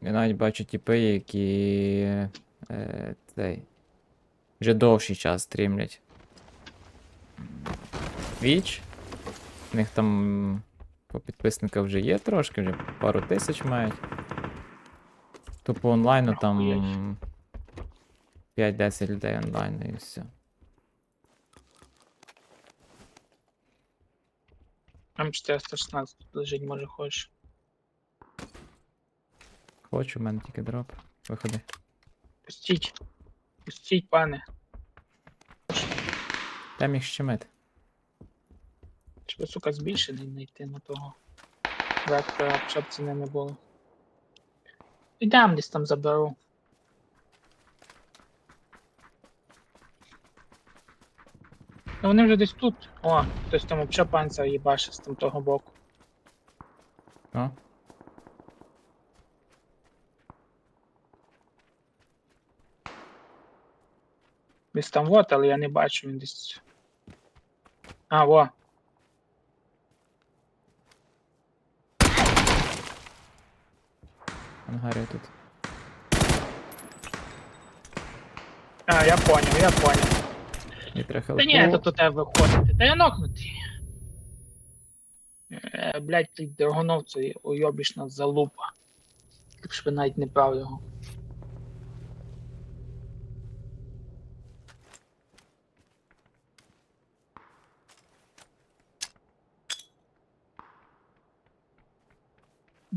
Я навіть бачу тіпи, які е, цей, вже довший час стрімлять. Віч. У них там по підписниках вже є трошки, вже пару тисяч мають. То по онлайну там Охуєть. 5-10 людей онлайн і все. М416 тут лежить, може хочеш. Хочу, в мене тільки дроп. Виходи. Пустіть. Пустіть, пане. Там їх щемити. Щоб, сука, збільшений знайти на того. Вектора, щоб ціни не було. Ідем десь там заберу. Ну вони вже десь тут. О, хтось там взагалі панцир їбаше з там того боку. О, Десь там вот, але я не бачу, він десь. А, во. ангарі тут. А, я поняв, я поняв. І трохи Та ні, тут у тебе виходити. Та я нокнутий. Е, блядь, ти дорогонов цей уйобішна залупа. Так що ви навіть не брав його.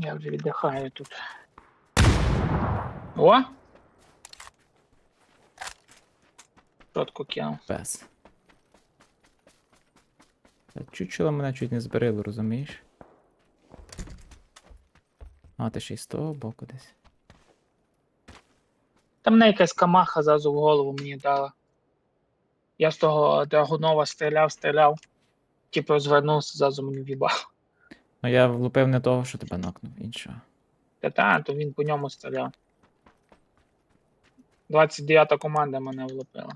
Я вже віддихаю тут. О! Чотку кинув. Пес. Чучело мене чуть не зберило, розумієш? А, ти ще й з того боку десь. Там мене якась камаха зразу в голову мені дала. Я з того драгунова стріляв, стріляв. Типу розвернувся, зразу мені в'їбав. Ну я влупив не того, що тебе нокнув, іншого. Та та, то він по ньому стріляв. 29-та команда мене влупила.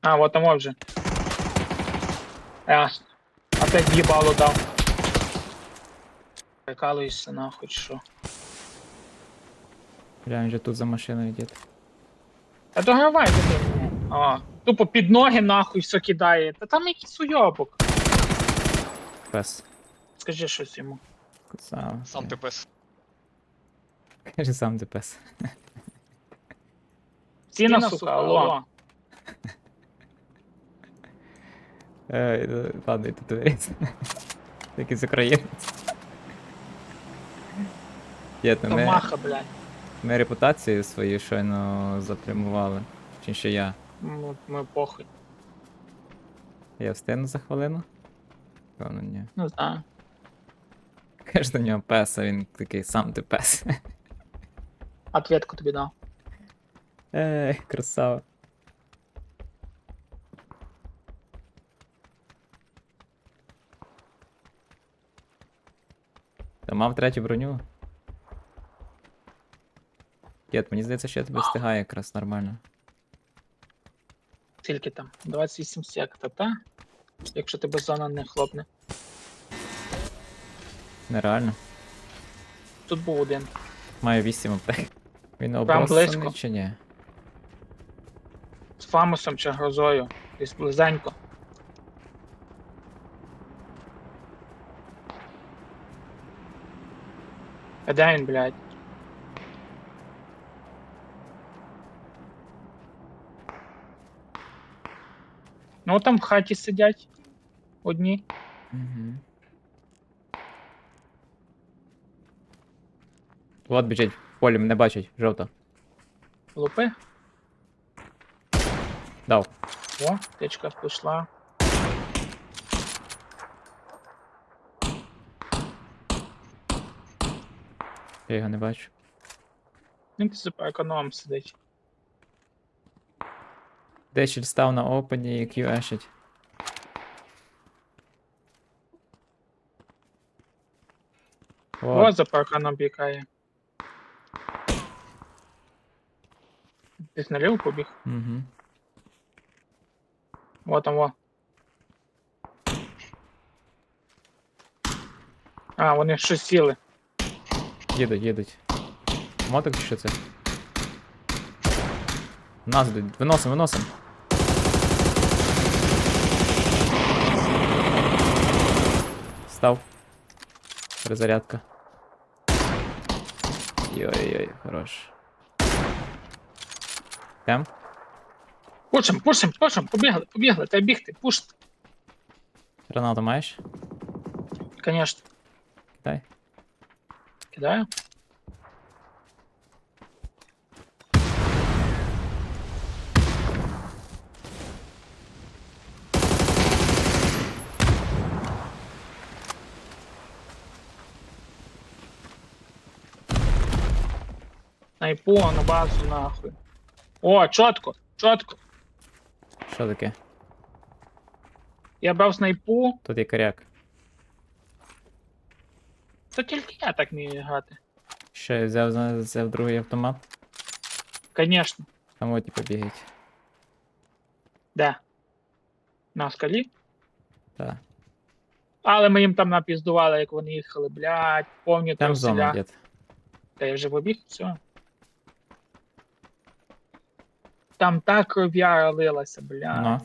А, от там вже. Ясно. Опять в'їбало дав. Прикалуєшся нахуй, що. Бля, він же тут за машиною дід. Та догравай туди мене. А, тупо під ноги нахуй все кидає. Та там якийсь уйобок. Пес. Скажи щось йому. Кусав. Сам ти пес. Каже сам ти пес. Ціна, сука, алло. Е, е, ладно, йди двері. Якийсь українець. Є, то ми, Камаха, блядь. ми репутацію свою щойно запрямували. Чи ще я? Ну, ми похуй. Я встигну за хвилину? Певно, ні. Не знаю. Каже до нього пес, а він такий сам ти пес. Ответку тобі дав. Ей, красава. Та мав третю броню. Кет, мені здається, що я тебе встигаю якраз нормально. Скільки там? 28 сектор, та? Якщо тебе зона не хлопне. Нереально. Тут був один. Маю 8 аптек. Він близько. чи ні? З фамусом чи грозою. Десь близенько. А де він, блядь? Ну там в хаті сидять. Одні. Угу. От біжить, в полі мене бачить, жовто. Лупи. Дав. О, тичка пішла. Я його не бачу. Він десь по економ сидить. Дешіль став на опені і QA-шить. О, за парканом пікає. Десь наліво побіг. Угу. О, там во. А, вони щось сіли. Їдуть, їдуть. Мотик чи що це? Нас йдуть. Виносим, виносим. Став. Перезарядка. Йой-йой, хорош. Тем? Пушим, пушим, пушим, побігли, побігли, треба бігти, пушити. Гранату маєш? Конечно. Кидай. Кидаю. Найпу на базу нахуй. О, чітко, чітко. Що таке? Я брав снайпу, Тут є коряк. то тільки я так вмію грати. Що я взяв, зна- взяв другий автомат. Конечно. Там от і побігають. Де? На скалі? Так. Але ми їм там напіздували, як вони їхали, блядь, повні Там зона, дід. Та я вже побіг, все. Там так кров'яра лилася, бля. Ну,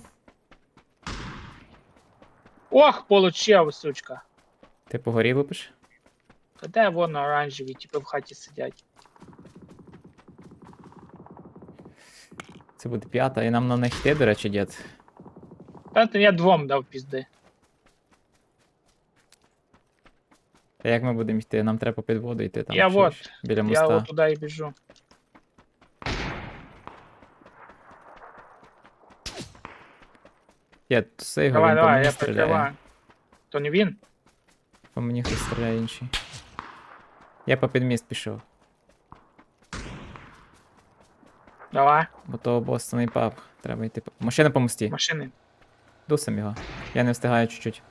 Ох, получив, сучка. ти по горі лупиш? Та де вон оранжеві, типу в хаті сидять. Це буде п'ята, і нам на них йти, до речі, дід. Та то я двом дав пізди. А як ми будемо йти? Нам треба під воду йти там. Я чи вот, ж Біля Я моста. от туди і біжу. Все його, Давай, він по давай, мені я стріляє. прикриваю. То не він? По мені хтось стріляє інший. Я по підміст пішов, Давай, бо то бостонний паб. Треба йти по. Машина по мості. машини. Дусим його. Я не встигаю чуть-чуть.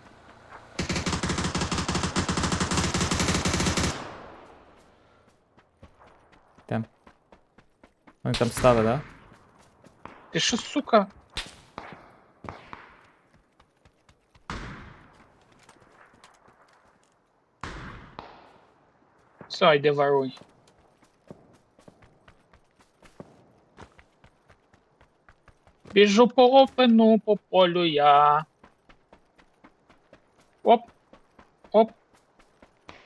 Там. Вони там стали, да? Ти що, сука? Все, йди воруй. Біжу по опену, по полю я. Оп. Оп.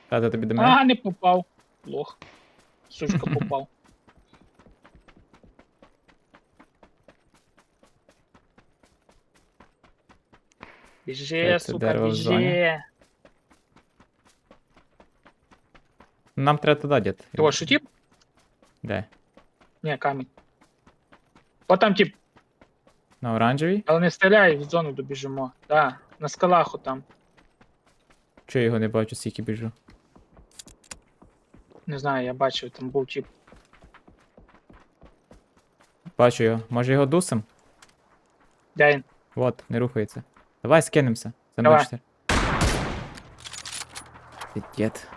Тата тобі до мене? А, не попав. Лох. Сучка попав. Біжи, Так, це сука, дерево в зоні. біжи. Нам треба туди, дід. Того, що тип? Де? Ні, камінь. О, там тип, На оранжевій? але не стріляй, в зону добіжимо. Да, на скалах там. Чого я його не бачу, скільки біжу? Не знаю, я бачив, там був тип. Бачу його. Може його дусим? Де він? Вот, не рухається. Давай скинемося. За Давай. 0,4. Дід.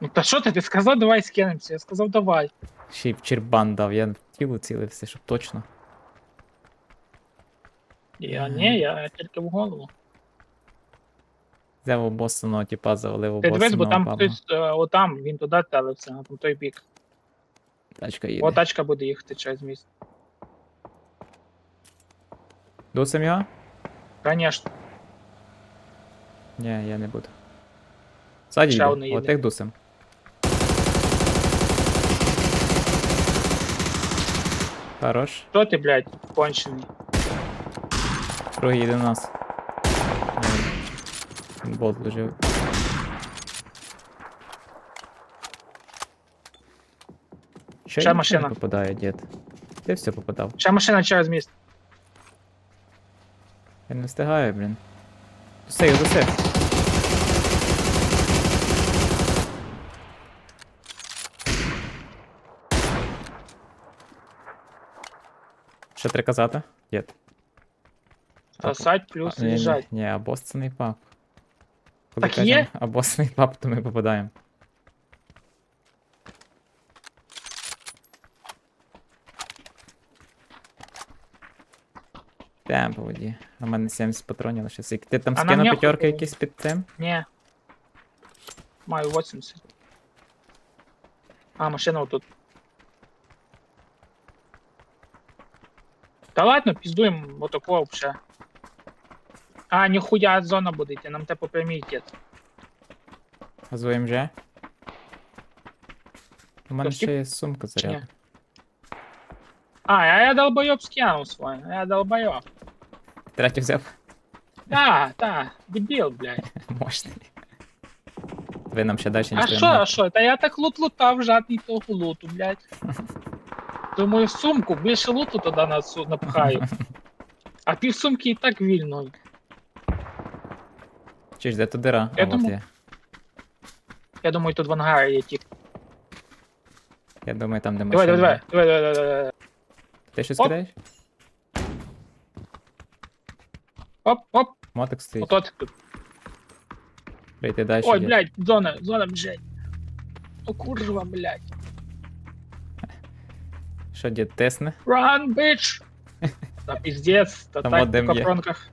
Ну та що ти? Ти сказав, давай скинемося. Я сказав, давай. Ще й в чербан дав, я в тіло цілився, щоб точно. Я ні, я тільки в голову. Взяв у Бостоного, типа завалив Ти дивись, бо там Бостоного хтось, е, отам, він туди телився, на там той бік. Тачка їде. О, тачка буде їхати через міст. Дусим його? Конечно. Ні, я не буду. Ззаді Ще їде. Отих дусим. Хорош. Що ти, блядь, кончений? Другий їде на нас. Ні, Болт лежив. Ще я машина. не попадаю, дід? Ти все попадав. Ще машина через міст. Я не встигаю, блін. Дуси, його, Що треба казати? Дід. Спасать плюс А, ні, ні, їжджать. Ні, або сцений пап. Коли Так є? або сцений пап, то ми попадаємо. Темп по воді. А в мене 70 патронів лише скільки. Ти там А нам скинув нехуй п'ятерки було. якісь під цим? Ні. Маю 80. А, машина отут. Та ладно, піздуємо отако вже. А, ніхуя зона буде йти, нам те по прямій йти. А з ОМЖ? У мене Тож ще є сумка Чи ні? зарядна. А, а я долбойоб скинув свой. Я долбойоб. Третю взяв? Да, да, дебіл, блядь. Мощний. Ви нам ще далі А нічого що, не а що? Та я так лут лутав, жадний того луту, блядь. Думаю, в сумку, більше луту туди насу- напхаю. А пів сумки і так вільно. Чи ж де то дира? Я а, от думав- є. Я думаю, тут в ангарі є тип. Я думаю, там, де Давай, машина. давай, давай, давай, давай, давай, давай. Ти щось Оп. кидаєш? Оп, оп, Мотик стоїть. отот тут. Прийти далі. Ой, блядь, зона, зона, блядь. О, курва, блядь. Що дід тисне? Run, bitch! Та піздець, та Там так один по є. капронках.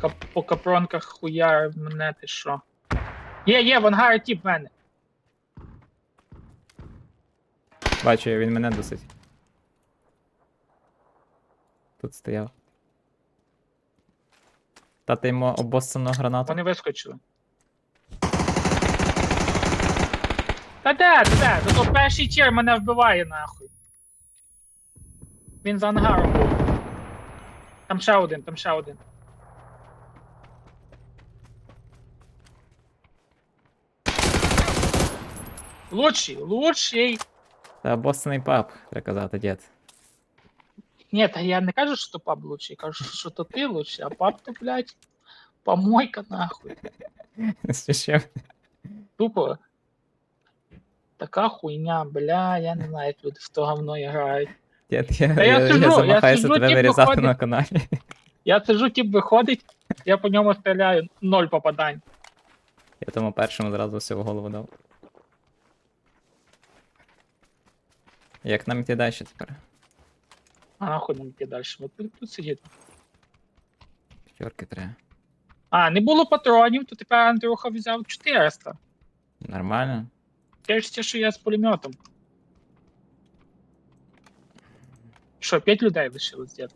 Кап, по капронках хуя мене ти що. Є, є, в ангарі тип в мене. Бачу, він мене досить. Тут стояв. Дати йому обоссану гранату. Вони вискочили. Та де, де, де? Зато перший тір мене вбиває нахуй. Він за ангаром був. Там ще один, там ще один. Лучший, лучший. Та обоссаний пап, треба казати, дід. Ні, та я не кажу, що то пап лучший, кажу, що то ти лучший, а пап ти, блядь, помойка нахуй. З? Тупо. Така хуйня, бля, я не знаю, як люди в то говно грають. Я, я я, я, сиджу, я замахаюся сиджу, тебе вирізати виходить. на каналі. Я сижу, тип виходить, я по ньому стріляю, ноль попадань. Я тому першому зразу все в голову дав. Як нам йти далі тепер? А нахуй нам йти далі. От тут, тут сидіти. П'ятерки треба. А, не було патронів, то тепер Андрюха взяв 400. Нормально. Те ж те, що я з пулеметом. Що, 5 людей лишилось, дід?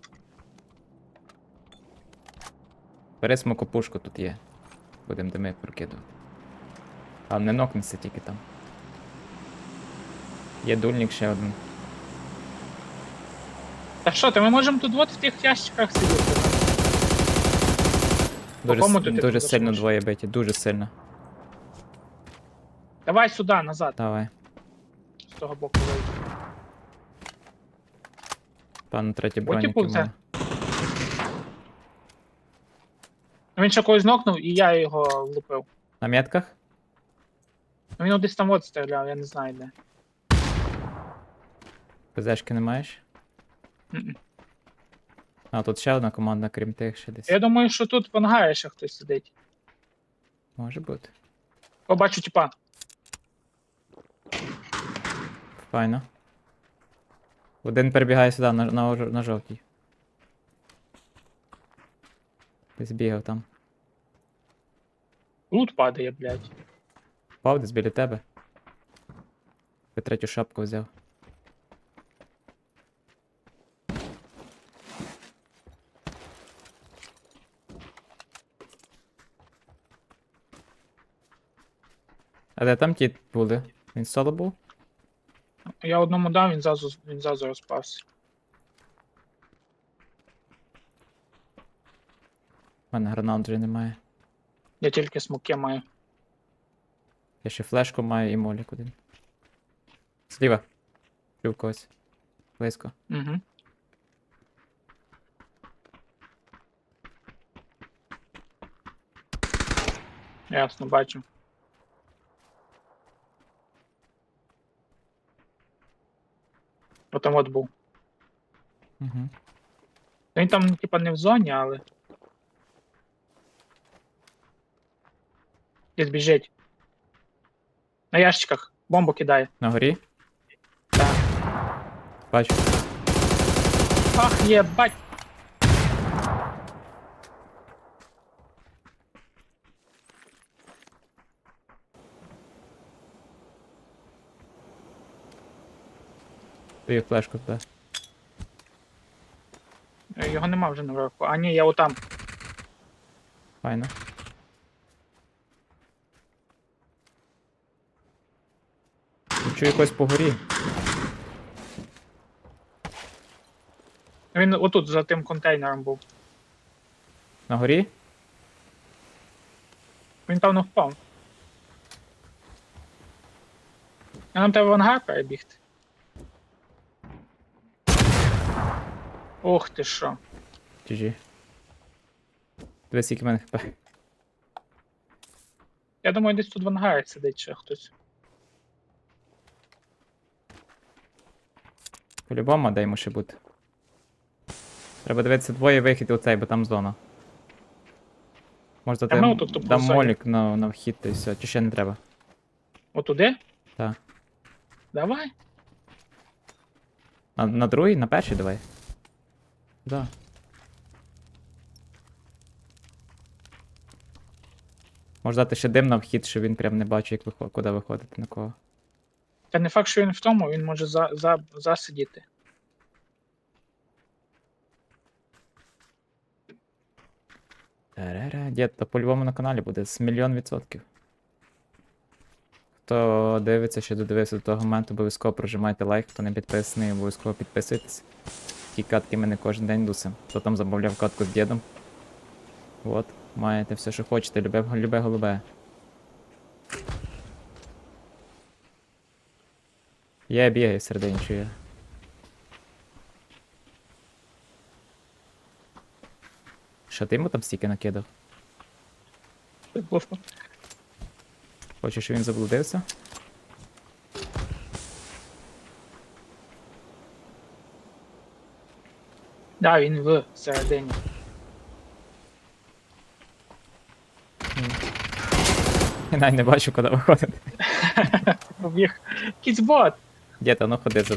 Бери смокопушку тут є. Будемо дими прокидувати. А не нокнеться тільки там. Є дульник ще один. Та що, то ми можемо тут от в тих ящиках сидіти. Дуже, кому с- ти дуже тут сильно зажмеш? двоє биті, дуже сильно. Давай сюди, назад, Давай. з того боку вийти. Пан третій типу, це- Він ще когось нокнув, і я його влупив. На метках? Ну, Він десь там от стріляв, я не знаю де. ПЗшки не маєш? Мгм. А, тут ще одна команда, крім тих, ще десь. Я думаю, що тут в ангарі ще хтось сидить. Може бути. О, бачу, типа. Файно. Один перебігає сюди, на, на, на жовтій. Десь бігав там. Лут падає, блядь. Впав десь біля тебе. Ти третю шапку взяв. А де там ті були? Він соло був? Я одному дав, він зразу, він зразу розпався. У мене гранат вже немає. Я тільки смоки маю. Я ще флешку маю і молік один. Зліва. Чув когось. Близько. Угу. Ясно, бачу. Потім от був. Угу. Він там, типа, не в зоні, але. Десь біжить. На ящиках. Бомбу кидає. На горі? Так. Бачу. Ах, єбать! Твою флешку туди. Е, Його нема вже наверху. А ні, я отам. Файно. Чую якось по горі. Він отут за тим контейнером був. На горі? Він певно впав. А нам треба в ангар перебігти. Ох ти що. GG. Дивись, скільки в мене хп. Я думаю, десь тут в ангарі сидить ще хтось. По-любому, де йому ще бути. Треба дивитися двоє вихід оцей, бо там зона. Може Та дати ми отут тупо дам зоні. молік на, на вхід і все. Чи ще не треба? Отуди? Так. Давай. На, на другий, на перший давай. Да. Може дати ще дим на вхід, щоб він прям не бачив, як виход, куди виходити на кого. Та не факт, що він в тому, він може за, за, засидіти. Тарара, дід, то по-любому на каналі буде з мільйон відсотків. Хто дивиться, ще додивився до того моменту, обов'язково прожимайте лайк, хто не підписаний, обов'язково підписуйтесь. Такі катки ми не кожен день дусимо. Хто там замовляв катку з дідом. От, маєте все, що хочете, любе, любе голубе. Я бігаю всередині, чую. Що ти йому там стільки накидав? Хочеш, щоб він заблудився? Да, він в середині. Я навіть не бачу, куди виходити. Побіг. Якийсь бот. Дід, а ну ходи за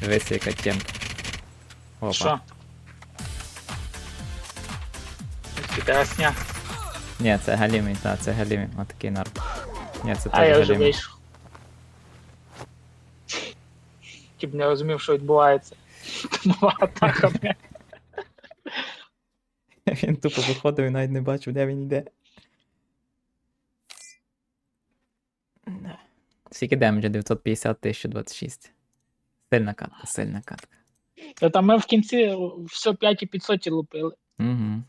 Дивися, яка темка. Опа. Що? Ось Ні, це галімий, так, це галімий. Отакий нарк. Ні, це А я вже вийшов. Тіп не розумів, що відбувається. Нова атака, бля. Він тупо виходив і навіть не бачив, де він йде. Да. Скільки демеджа? 950 1026. Сильна катка, сильна катка. Та там ми в кінці все 5 і 500 лупили. Угу.